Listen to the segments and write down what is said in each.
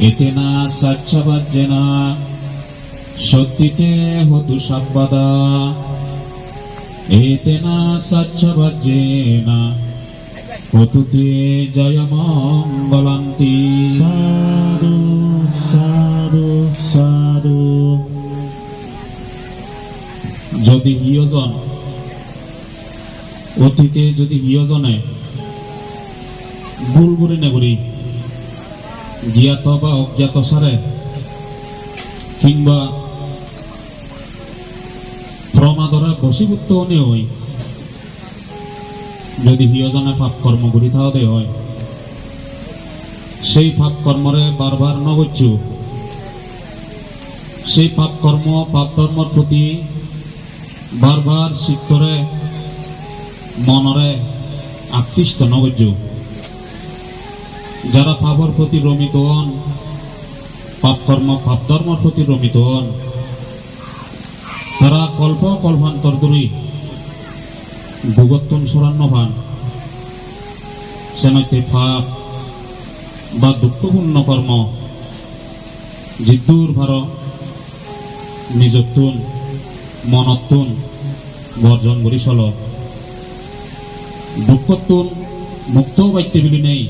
এতেনা সচ্ছবজ্জনা সত্যিতে হতু সব্বদা এতেনা সচ্ছবজ্জেনা হতুতে জয়মঙ্গলান্তি। সাধু সাধু সাধু। যদি হিয়জন অতীতে যদি হিয়জনে বুলবুরি নেগুরি জ্ঞাত বা অজ্ঞাত সারে, কিংবা প্রমাদরে বশীভূত নেই হই যদি হিয়জনে পাপ কর্ম করি তাহলে হয়। সেই পাপ কর্মরে বারবার নগচ্ছু। সেই পাপ কর্ম পাপ ধর্মর প্রতি বারবার চিত্তরে মনরে আকৃষ্ট নগজ্য যারা পাপর প্রতি রমিত হন, পাপ কর্ম, পাপ ধর্মর প্রতি রমিত হন, তারা কল্প কল্পান্তর ধরি ভূগত্তন সুরান্ন ভান সেনতে পাপ বা দুঃখপূর্ণ কর্ম জিদ্দুর ভার নিজত্তুন মনত্তুন, বর্জন করি চল দুঃখত্তুন মুক্ত বাক্য বিলি নেই।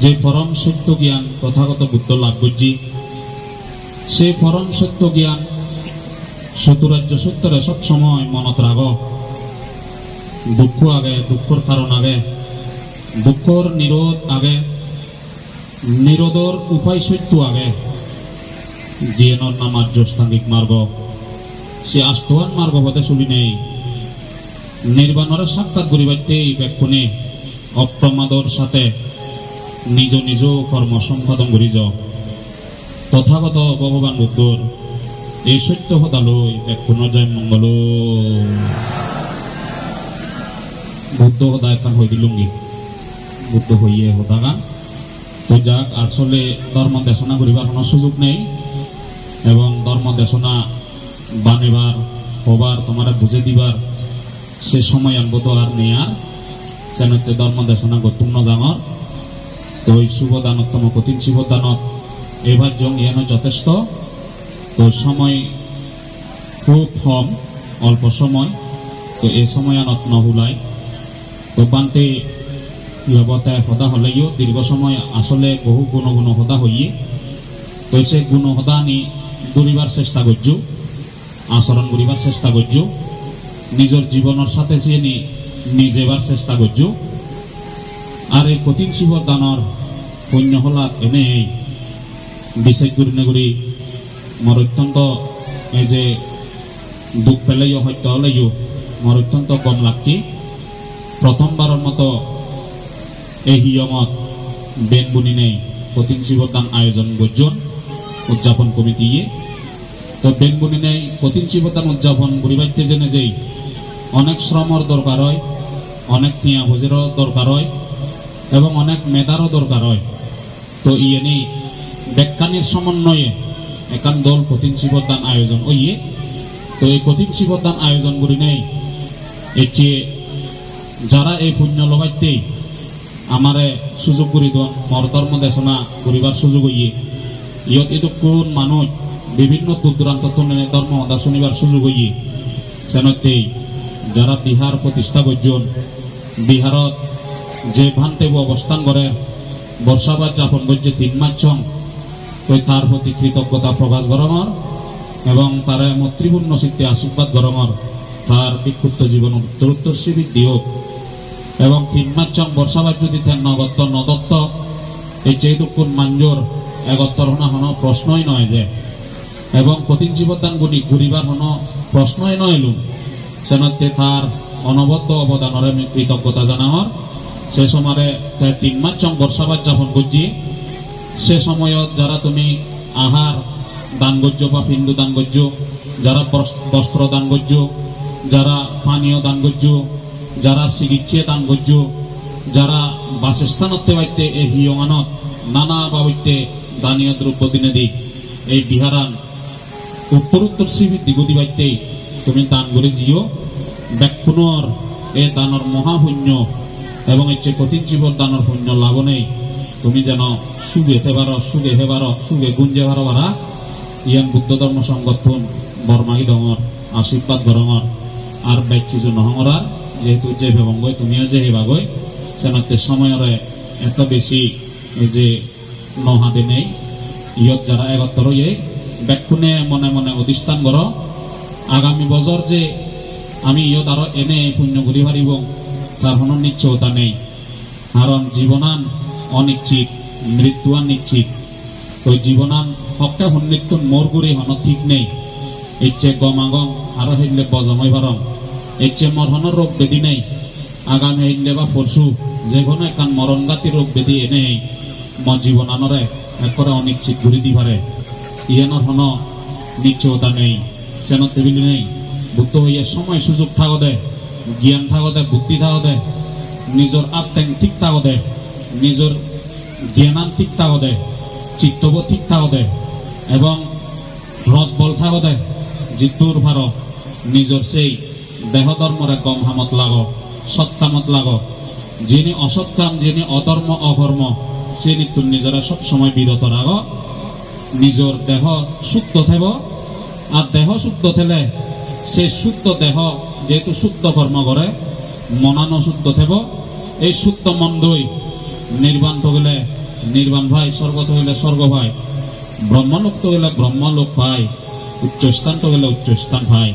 যে পরম সত্য জ্ঞান তথাগত বুদ্ধ লাভ করছি সেই পরম সত্য জ্ঞান চতুরাজ্য সত্যরে সব সময় মনত রাগ। দুঃখ আগে, দুঃখর কারণ আগে, দুঃখর নিরোধ আগে, নিরোধর উপায় সত্য আগে। জিয়নৰ নাম আৰ্যস্থাংগিক মাৰ্গ সে আস্তৱান মাৰ্গ হতে চলি নেই। নির্বাণরে সাক্ষাৎ করিবাইতেই ব্যাকুণে অপ্রমাদর সাথে নিজ নিজ কর্ম সম্পাদন করি যাও তথাগত ভগবান বুদ্ধর এই সত্য সদালৈ ব্যাকুণৰ জয় মংগল। বুদ্ধ সদা এখন হৈ দিলুঙ্গি বুদ্ধ হইয়ে সদাগান তো যাক আসলে ধর্ম দেশনা করিবার কোনো সুযোগ নেই। এবং ধর্ম দেশনা বানিবার হবার তোমার বুঝে দিবার সে সময় আনব তো আর আর কেন ধর্ম দেশনা গতুম নজাঙর তো এই শুভ দানতম কঠিন শিব দানত এবার জং ইয়ানো যথেষ্ট। তো সময় খুব কম, অল্প সময়। তো এই সময় আনত নহুলাই। তো বান্তে লগতে সদা হলেও দীর্ঘ সময় আসলে বহু গুণ গুণ সদা হইয়ে। তো সে গুণ সদা আনি করিবার চেষ্টা করছ আচরণ করিবার চেষ্টা করছ নিজের জীবনের সাথে সে নিজেবার চেষ্টা করছ আর এই কঠিন শিব দানর পুণ্য হলা এনেই বিশেষ করে নেগুড়ি, মোর অত্যন্ত এই যে দুঃখ পেলাইও সত্য হলেও মোর অত্যন্ত কম লাগছি। প্রথমবারের মতো এই হিয়মত বেন বুনি নেই, কঠিন শিবদান আয়োজন গর্জন উদযাপন কমিটিয়ে তো বেন বুনি নেই, কঠিন শিবদান উদযাপন করিবাইতে জেনে যেই, অনেক শ্রমর দরকার হয়, অনেক তিয়া ভোজেরও দরকার হয় এবং অনেক মেধারও দরকার হয়। তো ইয়ে নেই বেকানির সমন্বয়ে একান দল কঠিন শিবদান আয়োজন। ওইয়ে, তো এই কঠিন শিবদান আয়োজন করি নেই। এটি যারা এই পুণ্য লগাইতেই আমারে সুযোগ দিওঁ মোৰ ধৰ্ম দেশনা কৰিবাৰ সুযোগ হইয়ে, ইয়ত এইটো কোন মানুহ বিভিন্ন দূর দূরান্ত ধর্ম সদা শুনিবার সুযোগ হইয়ে, সেনতেই যারা বিহার প্রতিষ্ঠা করছেন বিহারত যে ভান্তেব অবস্থান করে, বর্ষাবাদ যাপন করছে তিন মাস ছং। ওই তার প্রতি কৃতজ্ঞতা প্রকাশ গরমর এবং তার মৈত্রীপূর্ণ চিত্তে আশীর্বাদ গরমর তার বিক্ষুব্ধ জীবন উত্তরোত্তর বৃদ্ধি হোক এবং তিন তিনমাচ্চং বর্ষাবাদ যদি থেন নগত্ত নদত্ত, এই চেদুকুন মাঞ্জোর একত্তর হনা হন প্রশ্নই নয় যে। এবং কঠিন জীবদান গুণি ঘুরিবার হন প্রশ্নই নয় লুম। সেনতে তার অনবদ্য অবদানরে কৃতজ্ঞতা জানাওয়ার। সে সময়ে তাই তিন মাচ্চং বর্ষাবাদ যাপন করছি সে সময়ত যারা তুমি আহার দান করছ বা পিণ্ড দান করছ, যারা বস্ত্র দান করছ, যারা পানীয় দান করছ, যারা চিকিৎসা দান করছ, যারা বাসস্থানতে বাইতে এই হিয়মানত নানা বাবৈতে দানীয় দ্রব্য দিনে দিক এই বিহারান উত্তরোত্তর শিবির দিগতি বাইতেই তুমি দান করে জিও ব্যাকুণর এ দানর মহাপুণ্য এবং যে কঠিন জীবন দানর পুণ্য লাভ নেই। তুমি যেন সুখে হেতে পারো সুখে হে পারো সুখে গুঞ্জে পারো পারা ইয়ান বুদ্ধ ধর্ম সংগঠন বর্মাগি ডঙর, আশীর্বাদ গরঙর আর বাইক কিছু নহঙরা যেহেতু যে ভেবঙ্গই তুমিও যে হেবাগই সেনাতে সময়রে এত বেশি যে নহাদে নেই। ইয়ত যারা এগত্তর ইয়ে ব্যাকুণে মনে মনে অধিষ্ঠান কর। আগামী বছর যে আমি ইয়ত আরও এনে পুণ্য করি পারিব তার কোনো নিশ্চয়তা নেই। কারণ জীবনান অনিশ্চিত মৃত্যুয়ান নিশ্চিত। ওই জীবনান হকটা সন্নিত্যন মোর গুড়ি হন ঠিক নেই। ইচ্ছে গমাগম আরও হেইলে বজময় পারম ইচ্ছে মরহনের রোগ বেদি নেই। আগামী হেইলে বা পরশু যে কোনো একান মরণগাতি রোগ বেদি এনে ম জীবনানরে একরে অনিশ্চিত ঘুরি দি পারে ইয়ানোর হন নিশ্চয়তা নেই, সেনত টেবিল নেই। বুদ্ধ হইয়া সময় সুযোগ থাকো দে জ্ঞান থাকো দে, বুদ্ধি থাকো দে, নিজের আত্মেন ঠিক থাকো দে, নিজের জ্ঞানান ঠিক থাকো দে চিত্তব ঠিক থাকো দে, এবং রথ বল থাকো দে জিতুর ভার নিজের সেই দেহ ধর্মরে কম হামত লাগ, সৎ কামত লাগ, যিনি অসৎ কাম, যিনি অধর্ম অকর্ম সে নিত্য নিজেরা সব সময় বিরত রাগ নিজের দেহ শুদ্ধ থাকব আর দেহ শুদ্ধ থেলে সে শুদ্ধ দেহ যেহেতু শুদ্ধ কর্ম করে, মনানো শুদ্ধ থেব। এই শুদ্ধ মন্দই নির্বাণ গেলে নির্বাণ ভাই, স্বর্গ গেলে স্বর্গ ভাই, ব্রহ্মলোক গেলে ব্রহ্মলোক ভাই, উচ্চস্থান গেলে উচ্চস্থান ভাই।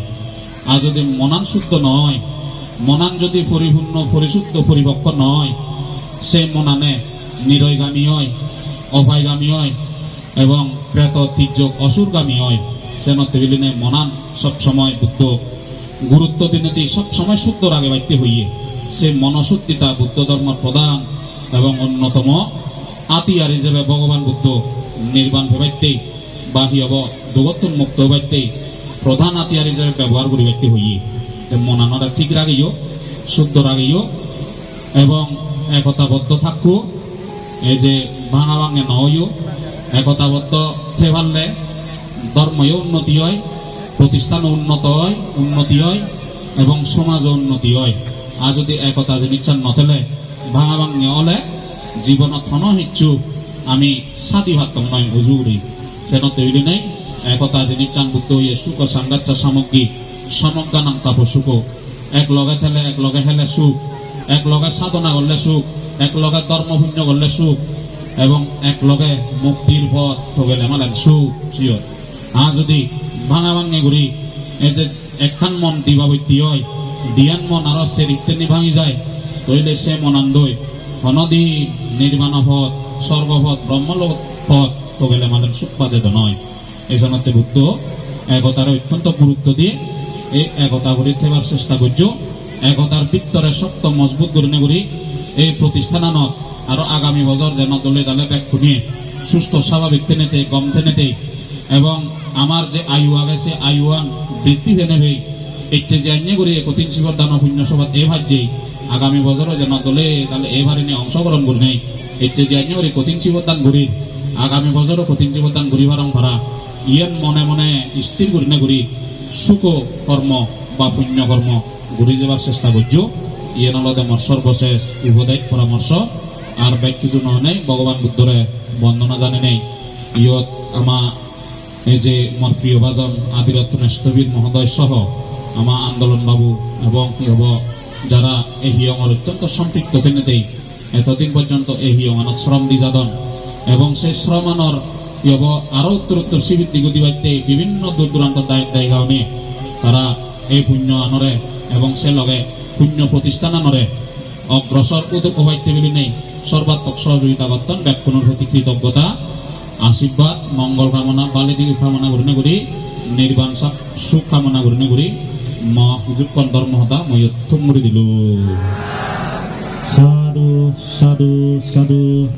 আর যদি মনান শুদ্ধ নয়, মনান যদি পরিপূর্ণ, পরিশুদ্ধ, পরিপক্ক নয়, সে মনানে নিরয়গামী হয়, অভয়গামী হয় এবং প্রেত তির্যক অসুরগামী হয়। সেন তেবিলিনে মনান সব সময় বুদ্ধ। গুরুত্ব দিনেতেই সব সময় শুদ্ধ রাগে বাইতে হইয়ে। সে মনশুদ্ধিতা বুদ্ধ ধর্মের প্রধান এবং অন্যতম আতিয়ার হিসেবে ভগবান বুদ্ধ নির্বাণ ভেবাইতেই বাহি হব দুগত্তর মুক্ত হইবাইতেই প্রধান আতিয়ার হিসেবে ব্যবহার করি বাইতে হইয়ে। যে মনানরা ঠিক রাগিও শুদ্ধ রাগিও এবং একতাবদ্ধ থাকু। এই যে ভাঙা ভাঙে নহইও একতাবদ্ধ থে পারলে ধর্মীয় উন্নতি হয় প্রতিষ্ঠান উন্নত হয়, উন্নতি হয় এবং সমাজও উন্নতি হয়। আর যদি একতা জিনিস নথেলে ভাঙা ভাঙে হলে জীবনত হন হিচ্ছু। আমি সাদি ভাতম নয় হুজুরি সেন তৈরি নেই, একতা জিনিস চান বুদ্ধ হইয়ে সুখ সাংগাচ্ছা সামগ্রী সমজ্ঞা নাম তাপ সুখ। এক লগে থেলে, এক লগে হেলে সুখ। এক লগে সাধনা করলে সুখ, এক লগে ধর্মপুণ্য করলে সুখ। এবং এক লগে মুক্তির পথ গেলে মানে সুখ চিয়র আর যদি ভাঙা ভাঙে ঘুরি এই যে একখান মন দিবাবৈতি হয়, দিয়ান মন আরও সে রিক্তেনি ভাঙি যায় তৈলে সে মনান্দই হনদি নির্মাণ পথ স্বর্গপথ ব্রহ্মলোক পথ গেলে আমাদের সুখ বাজেত নয়। এই জন্যতে বুদ্ধ একতার অত্যন্ত গুরুত্ব দিয়ে এই একতা গড়ি থেবার চেষ্টা করছ। একতার ভিতরে শক্ত, মজবুত করে করি এই প্রতিষ্ঠানত আরও আগামী বছর যেন দলে দলে ব্যাগ খুনিয়ে সুস্থ স্বাভাবিক তেনেতে, গম তেনেতে এবং আমার যে আগে সে আয়ুয়ান বৃদ্ধি হয়ে নেবে যে আইনে করি কঠিন শিবর দান পুণ্য সভা এ ভাজ্যেই আগামী বছরও যেন দলে তাহলে এবারে নিয়ে অংশগ্রহণ করি নেই, ইচ্ছে যে আইনে করি কঠিন শিবর দান করি আগামী বছরও কঠিন শিবর দান ভারম ভাড়া ইয়ান মনে মনে স্থির করি না করি সুখ কর্ম বা পুণ্য কর্ম ঘুরে যাবার চেষ্টা করছ ইয়ে নলদে মোর সর্বশেষ উপদেশ পরামর্শ আর ব্যাগ কিছু নহনে ভগবান বুদ্ধরে বন্দনা জানে নেই ইয়ত আমা এই যে মোর প্রিয় ভাজন আদিরত্ন স্থবির মহোদয় সহ আমা আন্দোলন বাবু এবং কি হব যারা এই হিয়ঙর অত্যন্ত সম্পৃক্ত তেনেতেই, এতদিন পর্যন্ত এই হিয়ঙানত শ্রম দি যাদন। এবং সেই শ্রমানর কি হব আরও উত্তর উত্তর শিবির দিগতি বাইতে বিভিন্ন দূর দূরান্ত দায়িত্ব নিয়ে তারা এই পুণ্য আনরে এবং সে লগে পুণ্য প্রতিষ্ঠান আনরে। অগ্রসর বলি নেই। সর্বাত্মক সহযোগিতা বর্তন ব্যাকুণের প্রতি কৃতজ্ঞতা, আশীর্বাদ, মঙ্গল কামনা বালিদি কামনা করি করি, নির্বাণ সাপ সুখ কামনা করি করি। ম কন্দর মহতা মই থুমুরি দিলো। সাধু সাধু সাধু।